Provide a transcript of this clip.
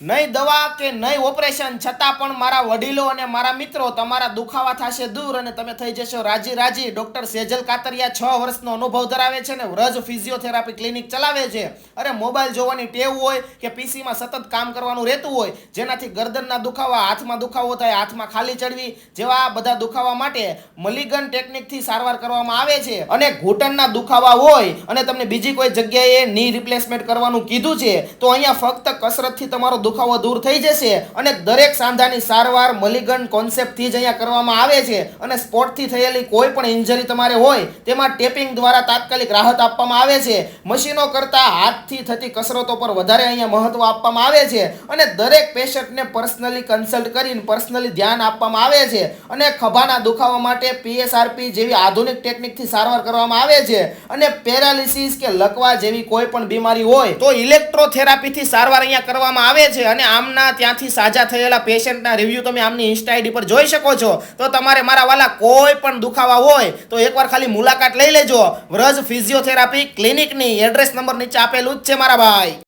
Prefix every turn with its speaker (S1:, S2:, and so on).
S1: નહીં દવા કે નહીં ઓપરેશન છતાં પણ મારા વડીલો અને મારા મિત્રો તમારા દુખાવા થશે દૂર અને તમે થઈ જશો રાજી રાજી. ડોક્ટર સેજલ કાતરિયા છ વર્ષનો અનુભવ ધરાવે છે ને વ્રજ ફિઝિયોથેરાપી ક્લિનિક ચલાવે છે. અરે મોબાઈલ જોવાની ટેવ હોય કે પીસીમાં સતત કામ કરવાનું રહેતું હોય, જેનાથી ગરદનના દુખાવા, હાથમાં દુખાવો થાય, હાથમાં ખાલી ચડવી જેવા બધા દુખાવા માટે મલિગન ટેકનિકથી સારવાર કરવામાં આવે છે. અને ઘૂંટણના દુખાવા હોય અને તમને બીજી કોઈ જગ્યાએ ની રિપ્લેસમેન્ટ કરવાનું કીધું છે, તો અહીંયા ફક્ત કસરતથી તમારો દુખાવો દૂર થઈ જશે અને દરેક સાંધાની સારવાર મલિગન કોન્સેપ્ટથી જ અહીંયા કરવામાં આવે છે. અને સ્પોર્ટથી થયેલી કોઈ પણ ઇન્જરી તમારે હોય, તેમાં ટેપિંગ દ્વારા તાત્કાલિક રાહત આપવામાં આવે છે. મશીનો કરતાં હાથથી થતી કસરતો પર વધારે અહીંયા મહત્વ આપવામાં આવે છે. અને દરેક પેશન્ટને પર્સનલી કન્સલ્ટ કરીને પર્સનલી ધ્યાન આપવામાં આવે છે. અને ખભાના દુખાવા માટે પીએસઆરપી જેવી આધુનિક ટેકનિકથી સારવાર કરવામાં આવે છે. અને પેરાલિસિસ કે લકવા જેવી કોઈ પણ બીમારી હોય, તો ઇલેક્ટ્રોથેરાપીથી સારવાર અહીંયા કરવામાં આવે છે અને આમના ત્યાંથી સાજા થયેલા પેશન્ટના રિવ્યૂ તમે આમની ઇન્સ્ટા આઈડી પર જોઈ શકો છો. તો તમારે મારા વાલા કોઈ પણ દુખાવા હોય, તો એકવાર ખાલી મુલાકાત લઈ લેજો. વ્રજ ફિઝિયોથેરાપી ક્લિનિકની એડ્રેસ નંબર નીચે આપેલું જ છે મારા ભાઈ.